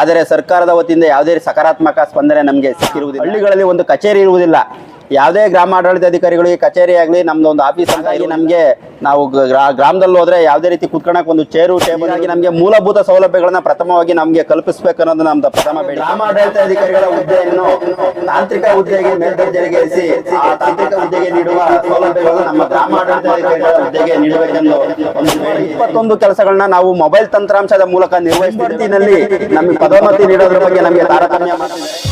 ಆದರೆ ಸರ್ಕಾರದ ವತಿಯಿಂದ ಯಾವುದೇ ಸಕಾರಾತ್ಮಕ ಸ್ಪಂದನೆ ನಮಗೆ ಸಿಕ್ಕಿರುವುದಿಲ್ಲ. ಹಳ್ಳಿಗಳಲ್ಲಿ ಒಂದು ಕಚೇರಿ ಇರುವುದಿಲ್ಲ. ಯಾವುದೇ ಗ್ರಾಮ ಈ ಕಚೇರಿ ಆಗಲಿ ನಮ್ದು ಒಂದು ಆಫೀಸ್ ಅಂತ ಆಗಿ ನಮಗೆ ನಾವು ಗ್ರಾ- ಗ್ರಾಮದಲ್ಲಿ ಹೋದ್ರೆ ಯಾವುದೇ ರೀತಿ ಕುತ್ಕೊಳಕ್ ಒಂದು ಚೇರು ಟೇಬಲ್ ಆಗಿ ನಮಗೆ ಮೂಲಭೂತ ಸೌಲಭ್ಯಗಳನ್ನ ಪ್ರಥಮವಾಗಿ ನಮಗೆ ಕಲ್ಪಿಸಬೇಕು ಅನ್ನೋದು ನಮ್ದು ಪ್ರಥಮ ಬೇಡ ಗ್ರಾಮ ಆಡಳಿತಾಧಿಕಾರಿಗಳ ಹುದ್ದೆಯನ್ನು ತಾಂತ್ರಿಕ ಹುದ್ದೆಗೆ ಮೇಲ್ದರ್ಜೆಗೇರಿಸಿ ಆ ತಾಂತ್ರಿಕ ಹುದ್ದೆಗೆ ನೀಡುವ ಸೌಲಭ್ಯಗಳನ್ನು ನಮ್ಮ ಗ್ರಾಮ ಆಡಳಿತಾಧಿಕಾರಿಗಳ ಹುದ್ದೆಗೆ ನೀಡಬೇಕೆಂದು ಒಂದು. ಇಪ್ಪತ್ತೊಂದು ಕೆಲಸಗಳನ್ನ ನಾವು ಮೊಬೈಲ್ ತಂತ್ರಾಂಶದ ಮೂಲಕ ನಿರ್ವಹಿಸ್ತಿನಲ್ಲಿ ನಮಗೆ ಪದೋನ್ನತಿ ನೀಡೋದ್ರ ಬಗ್ಗೆ ನಮಗೆ ತಾರತಮ್ಯ ಮಾಡ್ತಿದ್ದಾರೆ.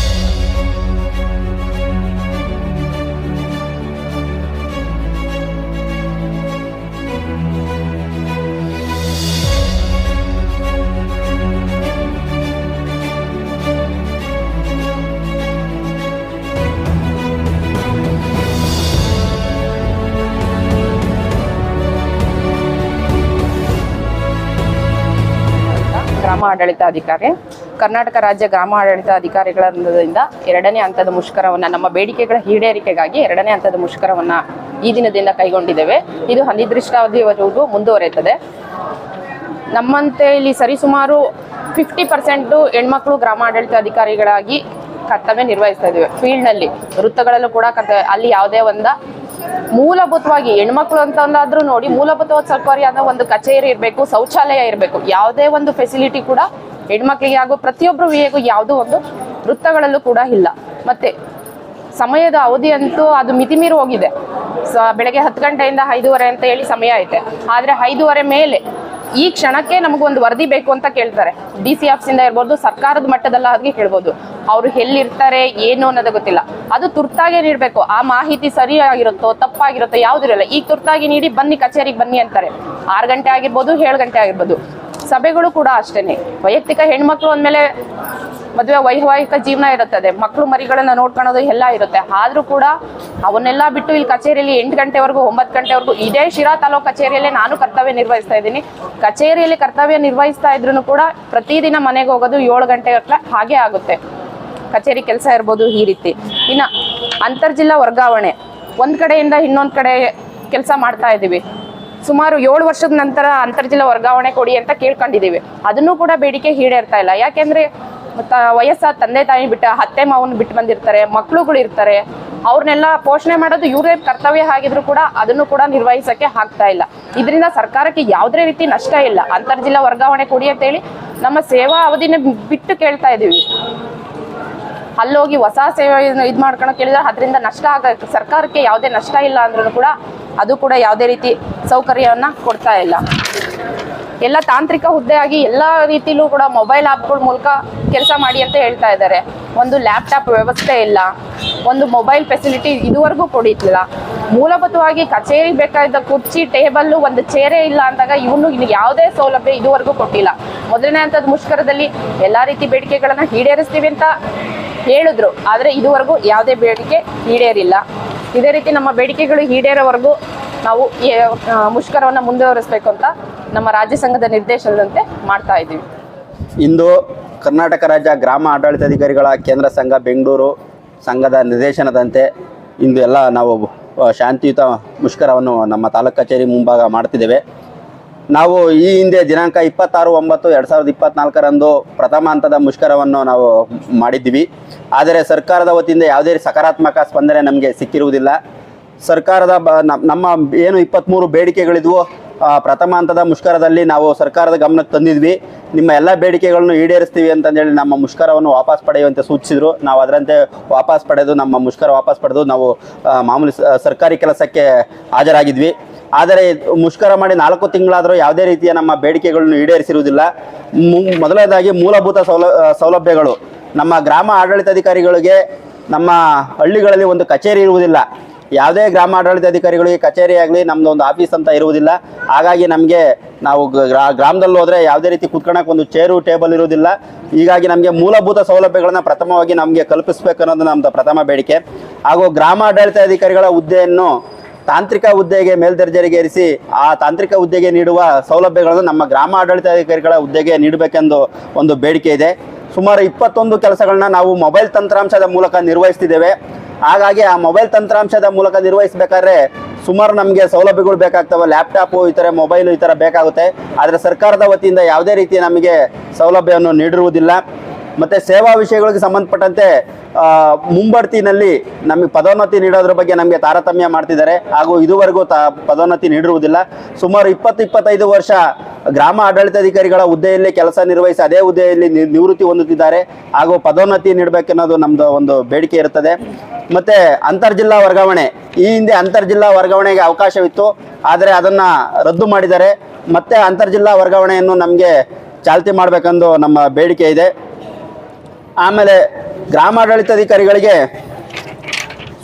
ಗ್ರಾಮ ಆಡಳಿತಾಧಿಕಾರಿ ಕರ್ನಾಟಕ ರಾಜ್ಯ ಗ್ರಾಮ ಆಡಳಿತಾಧಿಕಾರಿಗಳಿಂದ ಎರಡನೇ ಹಂತದ ಮುಷ್ಕರವನ್ನು, ನಮ್ಮ ಬೇಡಿಕೆಗಳ ಈಡೇರಿಕೆಗಾಗಿ ಎರಡನೇ ಹಂತದ ಮುಷ್ಕರವನ್ನು ಈ ದಿನದಿಂದ ಕೈಗೊಂಡಿದ್ದೇವೆ. ಇದು ಅನಿರ್ದಿಷ್ಟಾವಧಿವರೆಗೂ ಮುಂದುವರೆಯುತ್ತದೆ. ನಮ್ಮಂತೆ ಇಲ್ಲಿ ಸರಿಸುಮಾರು ಫಿಫ್ಟಿ ಪರ್ಸೆಂಟು ಹೆಣ್ಮಕ್ಳು ಆಡಳಿತಾಧಿಕಾರಿಗಳಾಗಿ ಕರ್ತವ್ಯ ನಿರ್ವಹಿಸ್ತಾ ಇದ್ದೇವೆ. ಫೀಲ್ಡ್ನಲ್ಲಿ ವೃತ್ತಗಳಲ್ಲೂ ಕೂಡ ಕರ್ತವ್ಯ, ಅಲ್ಲಿ ಯಾವುದೇ ಒಂದ ಮೂಲಭೂತವಾಗಿ ಹೆಣ್ಮಕ್ಳು ಅಂತಂದಾದ್ರೂ ನೋಡಿ, ಮೂಲಭೂತವಾದ ಆದ ಒಂದು ಕಚೇರಿ ಇರಬೇಕು, ಶೌಚಾಲಯ ಇರಬೇಕು, ಯಾವುದೇ ಒಂದು ಫೆಸಿಲಿಟಿ ಕೂಡ ಹೆಣ್ಮಕ್ಳಿಗೆ ಹಾಗೂ ಪ್ರತಿಯೊಬ್ಬರು ಹೇಗೂ ಯಾವುದೋ ಒಂದು ವೃತ್ತಗಳಲ್ಲೂ ಕೂಡ ಇಲ್ಲ. ಮತ್ತೆ ಸಮಯದ ಅವಧಿ ಅಂತೂ ಅದು ಮಿತಿಮೀರಿ ಹೋಗಿದೆ. ಬೆಳಗ್ಗೆ ಹತ್ತು ಗಂಟೆಯಿಂದ ಐದೂವರೆ ಅಂತ ಹೇಳಿ ಸಮಯ ಐತೆ. ಆದರೆ ಐದೂವರೆ ಮೇಲೆ ಈ ಕ್ಷಣಕ್ಕೆ ನಮಗೊಂದು ವರದಿ ಬೇಕು ಅಂತ ಕೇಳ್ತಾರೆ. ಡಿ ಸಿ ಆಫೀಸಿಂದ ಇರ್ಬೋದು, ಸರ್ಕಾರದ ಮಟ್ಟದಲ್ಲಾಗಿ ಕೇಳ್ಬೋದು. ಅವರು ಎಲ್ಲಿರ್ತಾರೆ, ಏನು ಅನ್ನೋದು ಗೊತ್ತಿಲ್ಲ. ಅದು ತುರ್ತಾಗೆ ನೀಡಬೇಕು. ಆ ಮಾಹಿತಿ ಸರಿಯಾಗಿರುತ್ತೋ, ತಪ್ಪಾಗಿರುತ್ತೋ ಯಾವುದಿರಲ್ಲ ಈಗ ತುರ್ತಾಗಿ ನೀಡಿ, ಬನ್ನಿ, ಕಚೇರಿಗೆ ಬನ್ನಿ ಅಂತಾರೆ. ಆರು ಗಂಟೆ ಆಗಿರ್ಬೋದು, ಏಳು ಗಂಟೆ ಆಗಿರ್ಬೋದು. ಸಭೆಗಳು ಕೂಡ ಅಷ್ಟೇನೆ. ವೈಯಕ್ತಿಕ ಹೆಣ್ಮಕ್ಳು ಅಂದಮೇಲೆ ಮದುವೆ ವೈವಾಹಿಕ ಜೀವನ ಇರುತ್ತದೆ. ಮಕ್ಕಳು ಮರಿಗಳನ್ನ ನೋಡ್ಕೊಳೋದು ಎಲ್ಲ ಇರುತ್ತೆ. ಆದ್ರೂ ಕೂಡ ಅವನ್ನೆಲ್ಲ ಬಿಟ್ಟು ಇಲ್ಲಿ ಕಚೇರಿಯಲ್ಲಿ ಎಂಟು ಗಂಟೆವರೆಗೂ, ಒಂಬತ್ತು ಗಂಟೆವರೆಗೂ ಇದೇ ಶಿರಾ ತಾಲೂಕು ಕಚೇರಿಯಲ್ಲೇ ನಾನು ಕರ್ತವ್ಯ ನಿರ್ವಹಿಸ್ತಾ ಇದ್ದೀನಿ. ಕಚೇರಿಯಲ್ಲಿ ಕರ್ತವ್ಯ ನಿರ್ವಹಿಸ್ತಾ ಇದ್ರು ಕೂಡ ಪ್ರತಿದಿನ ಮನೆಗೆ ಹೋಗೋದು ಏಳು ಗಂಟೆ ಹಾಗೆ ಆಗುತ್ತೆ. ಕಚೇರಿ ಕೆಲಸ ಇರ್ಬೋದು ಈ ರೀತಿ. ಇನ್ನು ಅಂತರ್ಜಿಲ್ಲಾ ವರ್ಗಾವಣೆ, ಒಂದು ಕಡೆಯಿಂದ ಇನ್ನೊಂದು ಕಡೆ ಕೆಲಸ ಮಾಡ್ತಾ ಇದ್ದೀವಿ ಸುಮಾರು ಏಳು ವರ್ಷದ ನಂತರ ಅಂತರ್ಜಿಲ್ಲಾ ವರ್ಗಾವಣೆ ಕೊಡಿ ಅಂತ ಕೇಳ್ಕೊಂಡಿದ್ದೀವಿ ಅದನ್ನು ಕೂಡ ಬೇಡಿಕೆ ಈಡೇರ್ತಾ ಇಲ್ಲ. ಯಾಕೆಂದ್ರೆ ವಯಸ್ಸ ತಂದೆ ತಾಯಿ ಬಿಟ್ಟ, ಅತ್ತೆ ಮಾವನ್ ಬಿಟ್ಟು ಬಂದಿರ್ತಾರೆ, ಮಕ್ಳುಗಳು ಇರ್ತಾರೆ ಅವ್ರನ್ನೆಲ್ಲ ಪೋಷಣೆ ಮಾಡೋದು ಇವ್ರೇ ಕರ್ತವ್ಯ ಆಗಿದ್ರು ಕೂಡ ಅದನ್ನು ಕೂಡ ನಿರ್ವಹಿಸಕ್ಕೆ ಆಗ್ತಾ ಇಲ್ಲ. ಇದರಿಂದ ಸರ್ಕಾರಕ್ಕೆ ಯಾವುದೇ ರೀತಿ ನಷ್ಟ ಇಲ್ಲ. ಅಂತರ್ಜಿಲ್ಲಾ ವರ್ಗಾವಣೆ ಕೊಡಿ ಅಂತ ಹೇಳಿ ನಮ್ಮ ಸೇವಾ ಅವಧಿನ ಬಿಟ್ಟು ಕೇಳ್ತಾ ಇದೀವಿ. ಅಲ್ಲೋಗಿ ಹೊಸ ಸೇವೆ ಇದು ಮಾಡ್ಕೊಳಕ್ ಕೇಳಿದ್ರೆ ಅದರಿಂದ ನಷ್ಟ ಆಗ ಸರ್ಕಾರಕ್ಕೆ ಯಾವುದೇ ನಷ್ಟ ಇಲ್ಲ ಅಂದ್ರೂ ಕೂಡ ಅದು ಕೂಡ ಯಾವುದೇ ರೀತಿ ಸೌಕರ್ಯವನ್ನ ಕೊಡ್ತಾ ಇಲ್ಲ. ಎಲ್ಲ ತಾಂತ್ರಿಕ ಹುದ್ದೆ ಆಗಿ ಎಲ್ಲ ರೀತಿಲೂ ಕೂಡ ಮೊಬೈಲ್ ಆ್ಯಪ್ಗಳ ಮೂಲಕ ಕೆಲಸ ಮಾಡಿ ಅಂತ ಹೇಳ್ತಾ ಇದ್ದಾರೆ. ಒಂದು ಲ್ಯಾಪ್ಟಾಪ್ ವ್ಯವಸ್ಥೆ ಇಲ್ಲ. ಒಂದು ಮೊಬೈಲ್ ಫೆಸಿಲಿಟಿ ಇದುವರೆಗೂ ಕೊಡಿತಿಲ್ಲ ಮೂಲಭೂತವಾಗಿ ಕಚೇರಿ ಬೇಕಾದ ಕುರ್ಚಿ, ಟೇಬಲ್ಲು, ಒಂದು ಚೇರೇ ಇಲ್ಲ ಅಂದಾಗ ಇವನು ಇನ್ನು ಯಾವುದೇ ಸೌಲಭ್ಯ ಇದುವರೆಗೂ ಕೊಟ್ಟಿಲ್ಲ. ಮೊದಲನೇ ಹಂತದ ಮುಷ್ಕರದಲ್ಲಿ ಎಲ್ಲ ರೀತಿ ಬೇಡಿಕೆಗಳನ್ನು ಈಡೇರಿಸ್ತೀವಿ ಅಂತ ಹೇಳಿದ್ರು. ಆದರೆ ಇದುವರೆಗೂ ಯಾವುದೇ ಬೇಡಿಕೆ ಈಡೇರಿಲ್ಲ. ಇದೇ ರೀತಿ ನಮ್ಮ ಬೇಡಿಕೆಗಳು ಈಡೇರೋವರೆಗೂ ನಾವು ಮುಷ್ಕರವನ್ನು ಮುಂದುವರಿಸಬೇಕು ಅಂತ ನಮ್ಮ ರಾಜ್ಯ ಸಂಘದ ನಿರ್ದೇಶನದಂತೆ ಮಾಡ್ತಾ ಇದ್ದೀವಿ. ಇಂದು ಕರ್ನಾಟಕ ರಾಜ್ಯ ಗ್ರಾಮ ಆಡಳಿತಾಧಿಕಾರಿಗಳ ಕೇಂದ್ರ ಸಂಘ ಬೆಂಗಳೂರು ಸಂಘದ ನಿರ್ದೇಶನದಂತೆ ಇಂದು ಎಲ್ಲ ನಾವು ಶಾಂತಿಯುತ ಮುಷ್ಕರವನ್ನು ನಮ್ಮ ತಾಲೂಕು ಕಚೇರಿ ಮುಂಭಾಗ ಮಾಡ್ತಿದ್ದೇವೆ. ನಾವು ಈ ಹಿಂದೆ ದಿನಾಂಕ ಇಪ್ಪತ್ತಾರು ಒಂಬತ್ತು ಎರಡು ಸಾವಿರದ ಇಪ್ಪತ್ನಾಲ್ಕರಂದು ಪ್ರಥಮ ಹಂತದ ಮುಷ್ಕರವನ್ನು ನಾವು ಮಾಡಿದ್ದೀವಿ. ಆದರೆ ಸರ್ಕಾರದ ವತಿಯಿಂದ ಯಾವುದೇ ಸಕಾರಾತ್ಮಕ ಸ್ಪಂದನೆ ನಮಗೆ ಸಿಕ್ಕಿರುವುದಿಲ್ಲ. ಸರ್ಕಾರದ ನಮ್ಮ ಏನು ಇಪ್ಪತ್ತ್ಮೂರು ಬೇಡಿಕೆಗಳಿದ್ವು ಪ್ರಥಮ ಹಂತದ ಮುಷ್ಕರದಲ್ಲಿ ನಾವು ಸರ್ಕಾರದ ಗಮನಕ್ಕೆ ತಂದಿದ್ವಿ. ನಿಮ್ಮ ಎಲ್ಲ ಬೇಡಿಕೆಗಳನ್ನು ಈಡೇರಿಸ್ತೀವಿ ಅಂತಂದೇಳಿ ನಮ್ಮ ಮುಷ್ಕರವನ್ನು ವಾಪಸ್ ಪಡೆಯುವಂತೆ ಸೂಚಿಸಿದ್ರು. ನಾವು ಅದರಂತೆ ವಾಪಸ್ ಪಡೆದು, ನಮ್ಮ ಮುಷ್ಕರ ವಾಪಸ್ ಪಡೆದು ನಾವು ಮಾಮೂಲಿ ಸರ್ಕಾರಿ ಕೆಲಸಕ್ಕೆ ಹಾಜರಾಗಿದ್ವಿ. ಆದರೆ ಮುಷ್ಕರ ಮಾಡಿ ನಾಲ್ಕು ತಿಂಗಳಾದರೂ ಯಾವುದೇ ರೀತಿಯ ನಮ್ಮ ಬೇಡಿಕೆಗಳನ್ನು ಈಡೇರಿಸಿರುವುದಿಲ್ಲ. ಮೊದಲನೇದಾಗಿ ಮೂಲಭೂತ ಸೌಲ ಸೌಲಭ್ಯಗಳು. ನಮ್ಮ ಗ್ರಾಮ ಆಡಳಿತಾಧಿಕಾರಿಗಳಿಗೆ ನಮ್ಮ ಹಳ್ಳಿಗಳಲ್ಲಿ ಒಂದು ಕಚೇರಿ ಇರುವುದಿಲ್ಲ. ಯಾವುದೇ ಗ್ರಾಮ ಈ ಕಚೇರಿ ಆಗಲಿ ನಮ್ಮದು ಒಂದು ಆಫೀಸ್ ಅಂತ ಇರುವುದಿಲ್ಲ. ಹಾಗಾಗಿ ನಮಗೆ ನಾವು ಗ್ರಾ, ಗ್ರಾಮದಲ್ಲಿ ಹೋದರೆ ಯಾವುದೇ ರೀತಿ ಕುತ್ಕೊಳಕ್ಕೆ ಒಂದು ಚೇರು, ಟೇಬಲ್ ಇರುವುದಿಲ್ಲ. ಹೀಗಾಗಿ ನಮಗೆ ಮೂಲಭೂತ ಸೌಲಭ್ಯಗಳನ್ನು ಪ್ರಥಮವಾಗಿ ನಮಗೆ ಕಲ್ಪಿಸಬೇಕು ಅನ್ನೋದು ನಮ್ಮದು ಪ್ರಥಮ ಬೇಡಿಕೆ. ಹಾಗೂ ಗ್ರಾಮ ಆಡಳಿತಾಧಿಕಾರಿಗಳ ಹುದ್ದೆಯನ್ನು ತಾಂತ್ರಿಕ ಹುದ್ದೆಗೆ ಮೇಲ್ದರ್ಜೆಗೇರಿಸಿ ಆ ತಾಂತ್ರಿಕ ಹುದ್ದೆಗೆ ನೀಡುವ ಸೌಲಭ್ಯಗಳನ್ನು ನಮ್ಮ ಗ್ರಾಮ ಆಡಳಿತಾಧಿಕಾರಿಗಳ ಹುದ್ದೆಗೆ ನೀಡಬೇಕೆಂದು ಒಂದು ಬೇಡಿಕೆ ಇದೆ. ಸುಮಾರು ಇಪ್ಪತ್ತೊಂದು ಕೆಲಸಗಳನ್ನ ನಾವು ಮೊಬೈಲ್ ತಂತ್ರಾಂಶದ ಮೂಲಕ ನಿರ್ವಹಿಸ್ತಿದ್ದೇವೆ. ಹಾಗಾಗಿ ಆ ಮೊಬೈಲ್ ತಂತ್ರಾಂಶದ ಮೂಲಕ ನಿರ್ವಹಿಸಬೇಕಾದ್ರೆ ಸುಮಾರು ನಮಗೆ ಸೌಲಭ್ಯಗಳು ಬೇಕಾಗ್ತವೆ. ಲ್ಯಾಪ್ಟಾಪು ಈ ಥರ ಮೊಬೈಲು ಈ ಥರ ಬೇಕಾಗುತ್ತೆ. ಆದರೆ ಸರ್ಕಾರದ ವತಿಯಿಂದ ಯಾವುದೇ ರೀತಿ ನಮಗೆ ಸೌಲಭ್ಯವನ್ನು ನೀಡಿರುವುದಿಲ್ಲ. ಮತ್ತು ಸೇವಾ ವಿಷಯಗಳಿಗೆ ಸಂಬಂಧಪಟ್ಟಂತೆ ಮುಂಬಡ್ತಿನಲ್ಲಿ ನಮಗೆ ಪದೋನ್ನತಿ ನೀಡೋದ್ರ ಬಗ್ಗೆ ನಮಗೆ ತಾರತಮ್ಯ ಮಾಡ್ತಿದ್ದಾರೆ. ಹಾಗೂ ಇದುವರೆಗೂ ತ, ಪದೋನ್ನತಿ ನೀಡಿರುವುದಿಲ್ಲ. ಸುಮಾರು ಇಪ್ಪತ್ತು ಇಪ್ಪತ್ತೈದು ವರ್ಷ ಗ್ರಾಮ ಆಡಳಿತಾಧಿಕಾರಿಗಳ ಹುದ್ದೆಯಲ್ಲಿ ಕೆಲಸ ನಿರ್ವಹಿಸಿ ಅದೇ ಹುದ್ದೆಯಲ್ಲಿ ನಿವೃತ್ತಿ ಹೊಂದುತ್ತಿದ್ದಾರೆ. ಹಾಗೂ ಪದೋನ್ನತಿ ನೀಡಬೇಕೆನ್ನೋದು ನಮ್ಮದು ಒಂದು ಬೇಡಿಕೆ ಇರುತ್ತದೆ. ಮತ್ತು ಅಂತರ್ಜಿಲ್ಲಾ ವರ್ಗಾವಣೆ. ಈ ಹಿಂದೆ ಅಂತರ್ಜಿಲ್ಲಾ ವರ್ಗಾವಣೆಗೆ ಅವಕಾಶವಿತ್ತು. ಆದರೆ ಅದನ್ನು ರದ್ದು ಮಾಡಿದ್ದಾರೆ. ಮತ್ತೆ ಅಂತರ್ಜಿಲ್ಲಾ ವರ್ಗಾವಣೆಯನ್ನು ನಮಗೆ ಚಾಲ್ತಿ ಮಾಡಬೇಕೆಂದು ನಮ್ಮ ಬೇಡಿಕೆ ಇದೆ. ಆಮೇಲೆ ಗ್ರಾಮಾಡಳಿತಾಧಿಕಾರಿಗಳಿಗೆ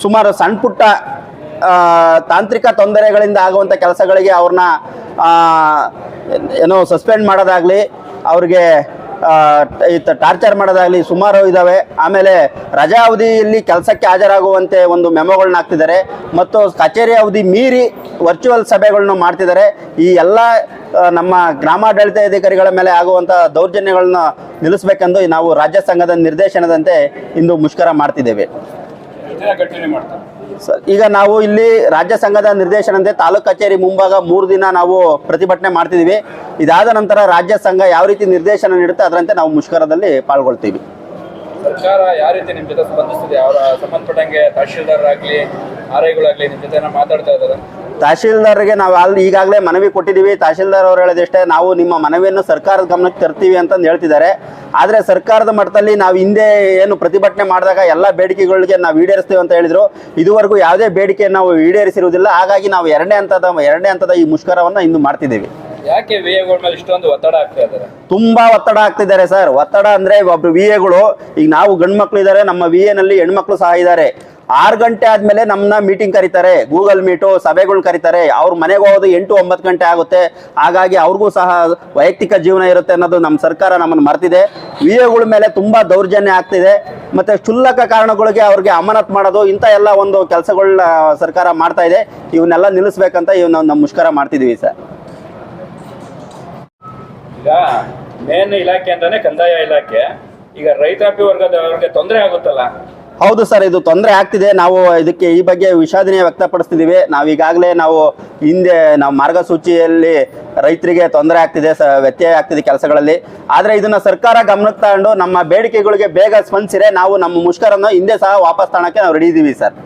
ಸುಮಾರು ಸಣ್ಣ ಪುಟ್ಟ ತಾಂತ್ರಿಕ ತೊಂದರೆಗಳಿಂದ ಆಗುವಂಥ ಕೆಲಸಗಳಿಗೆ ಅವ್ರನ್ನ ಏನೋ ಸಸ್ಪೆಂಡ್ ಮಾಡೋದಾಗಲಿ ಅವ್ರಿಗೆ ಟಾರ್ಚರ್ ಮಾಡೋದಾಗಲಿ ಸುಮಾರು ಇದ್ದಾವೆ ಆಮೇಲೆ ರಜಾ ಅವಧಿಯಲ್ಲಿ ಕೆಲಸಕ್ಕೆ ಹಾಜರಾಗುವಂತೆ ಒಂದು ಮೆಮೊಗಳನ್ನ ಹಾಕ್ತಿದ್ದಾರೆ. ಮತ್ತು ಕಚೇರಿ ಅವಧಿ ಮೀರಿ ವರ್ಚುವಲ್ ಸಭೆಗಳನ್ನು ಮಾಡ್ತಿದ್ದಾರೆ. ಈ ಎಲ್ಲ ನಮ್ಮ ಗ್ರಾಮಾಡಳಿತ ಅಧಿಕಾರಿಗಳ ಮೇಲೆ ಆಗುವಂಥ ದೌರ್ಜನ್ಯಗಳನ್ನ ನಿಲ್ಲಿಸಬೇಕೆಂದು ನಾವು ರಾಜ್ಯ ಸಂಘದ ನಿರ್ದೇಶನದಂತೆ ಇಂದು ಮುಷ್ಕರ ಮಾಡ್ತಿದ್ದೇವೆ. ಈಗ ನಾವು ಇಲ್ಲಿ ರಾಜ್ಯ ಸಂಘದ ನಿರ್ದೇಶನದಂತೆ ತಾಲೂಕು ಕಚೇರಿ ಮುಂಭಾಗ ಮೂರು ದಿನ ನಾವು ಪ್ರತಿಭಟನೆ ಮಾಡ್ತಿದ್ದೀವಿ. ಇದಾದ ನಂತರ ರಾಜ್ಯ ಸಂಘ ಯಾವ ರೀತಿ ನಿರ್ದೇಶನ ನೀಡುತ್ತೆ, ಅದರಂತೆ ನಾವು ಮುಷ್ಕರದಲ್ಲಿ ಪಾಲ್ಗೊಳ್ತೀವಿ. ಸರ್ಕಾರ ಯಾವ ರೀತಿ ನಿಮ್ಮ ಜೊತೆ ಸ್ಪಂದಿಸ್ತಿದೆ ಅವರ ಸಂಬಂಧಪಟ್ಟಂಗೆ ತಹಶೀಲ್ದಾರ್ ಆಗಲಿ ಆರ್ ನಿಮ್ಮ ನಿಮ್ ಜೊತೆ ಮಾತಾಡ್ತಾ ಇದಾರೆ ತಹಶೀಲ್ದಾರ್ಗೆ ನಾವು ಅಲ್ಲಿ ಈಗಾಗಲೇ ಮನವಿ ಕೊಟ್ಟಿದ್ದೀವಿ. ತಹಶೀಲ್ದಾರ್ ಅವರು ಹೇಳಿದಷ್ಟೇ ನಾವು ನಿಮ್ಮ ಮನವಿಯನ್ನು ಸರ್ಕಾರದ ಗಮನಕ್ಕೆ ತರ್ತೀವಿ ಅಂತಂದು ಹೇಳ್ತಿದ್ದಾರೆ. ಆದರೆ ಸರ್ಕಾರದ ಮಟ್ಟದಲ್ಲಿ ನಾವು ಹಿಂದೆ ಏನು ಪ್ರತಿಭಟನೆ ಮಾಡಿದಾಗ ಎಲ್ಲ ಬೇಡಿಕೆಗಳಿಗೆ ನಾವು ಈಡೇರಿಸ್ತೀವಿ ಅಂತ ಹೇಳಿದರು. ಇದುವರೆಗೂ ಯಾವುದೇ ಬೇಡಿಕೆಯನ್ನು ನಾವು ಈಡೇರಿಸಿರುವುದಿಲ್ಲ. ಹಾಗಾಗಿ ನಾವು ಎರಡನೇ ಹಂತದ ಎರಡನೇ ಹಂತದ ಈ ಮುಷ್ಕರವನ್ನು ಇಂದು ಮಾಡ್ತಿದ್ದೀವಿ. ಯಾಕೆ ವಿ ಮೇಲೆ ಇಷ್ಟೊಂದು ಒತ್ತಡ ಆಗ್ತಾ ಇದ್ದಾರೆ? ತುಂಬಾ ಒತ್ತಡ ಆಗ್ತಿದ್ದಾರೆ ಸರ್. ಒತ್ತಡ ಅಂದ್ರೆ ಒಬ್ರು ವಿ ಎಗಳು ಈಗ ನಾವು ಗಂಡು ಮಕ್ಳು ಇದ್ದಾರೆ ನಮ್ಮ ವಿ ಎನಲ್ಲಿ ಹೆಣ್ಮಕ್ಳು ಸಹ ಇದ್ದಾರೆ. ಆರು ಗಂಟೆ ಆದ್ಮೇಲೆ ನಮ್ಮನ್ನ ಮೀಟಿಂಗ್ ಕರೀತಾರೆ. ಗೂಗಲ್ ಮೀಟು ಸಭೆಗಳು ಕರೀತಾರೆ. ಅವ್ರ ಮನೆಗೆ ಹೋಗೋದು ಎಂಟು ಒಂಬತ್ತು ಗಂಟೆ ಆಗುತ್ತೆ. ಹಾಗಾಗಿ ಅವ್ರಿಗೂ ಸಹ ವೈಯಕ್ತಿಕ ಜೀವನ ಇರುತ್ತೆ ಅನ್ನೋದು ನಮ್ಮ ಸರ್ಕಾರ ನಮ್ಮನ್ನು ಮರ್ತಿದೆ ವಿಡಿಯೋಗಳ ಮೇಲೆ ತುಂಬಾ ದೌರ್ಜನ್ಯ ಆಗ್ತಿದೆ. ಮತ್ತೆ ಕ್ಷುಲ್ಲಕ ಕಾರಣಗಳಿಗೆ ಅವ್ರಿಗೆ ಅಮಾನತ್ ಮಾಡೋದು, ಇಂಥ ಎಲ್ಲ ಒಂದು ಕೆಲಸಗಳನ್ನ ಸರ್ಕಾರ ಮಾಡ್ತಾ ಇದೆ. ಇವನ್ನೆಲ್ಲ ನಿಲ್ಲಿಸ್ಬೇಕಂತ ಇವ್ ನಾವು ನಮ್ಮ ಮುಷ್ಕರ ಮಾಡ್ತಿದೀವಿ ಸರ್. ಈಗ ಮೇನ್ ಇಲಾಖೆ ಅಂತಾನೆ ಕಂದಾಯ ಇಲಾಖೆ. ಈಗ ರೈತಾಪಿ ವರ್ಗದವರಿಗೆ ತೊಂದರೆ ಆಗುತ್ತಲ್ಲ? ಹೌದು ಸರ್, ಇದು ತೊಂದರೆ ಆಗ್ತಿದೆ. ನಾವು ಇದಕ್ಕೆ ಈ ಬಗ್ಗೆ ವಿಷಾದನೆ ವ್ಯಕ್ತಪಡಿಸ್ತಿದ್ದೀವಿ. ನಾವು ಈಗಾಗಲೇ ನಾವು ಹಿಂದೆ ನಾವು ಮಾರ್ಗಸೂಚಿಯಲ್ಲಿ ರೈತರಿಗೆ ತೊಂದರೆ ಆಗ್ತಿದೆ, ಸ, ವ್ಯತ್ಯಯ ಆಗ್ತಿದೆ ಕೆಲಸಗಳಲ್ಲಿ. ಆದರೆ ಇದನ್ನು ಸರ್ಕಾರ ಗಮನಕ್ಕೆ ತಗೊಂಡು ನಮ್ಮ ಬೇಡಿಕೆಗಳಿಗೆ ಬೇಗ ಸ್ಪಂದಿಸಿರೆ ನಾವು ನಮ್ಮ ಮುಷ್ಕರನ್ನು ಹಿಂದೆ ಸಹ ವಾಪಸ್ ತಗೊಳಕ್ಕೆ ನಾವು ರೆಡಿ ಇದ್ದೀವಿ ಸರ್.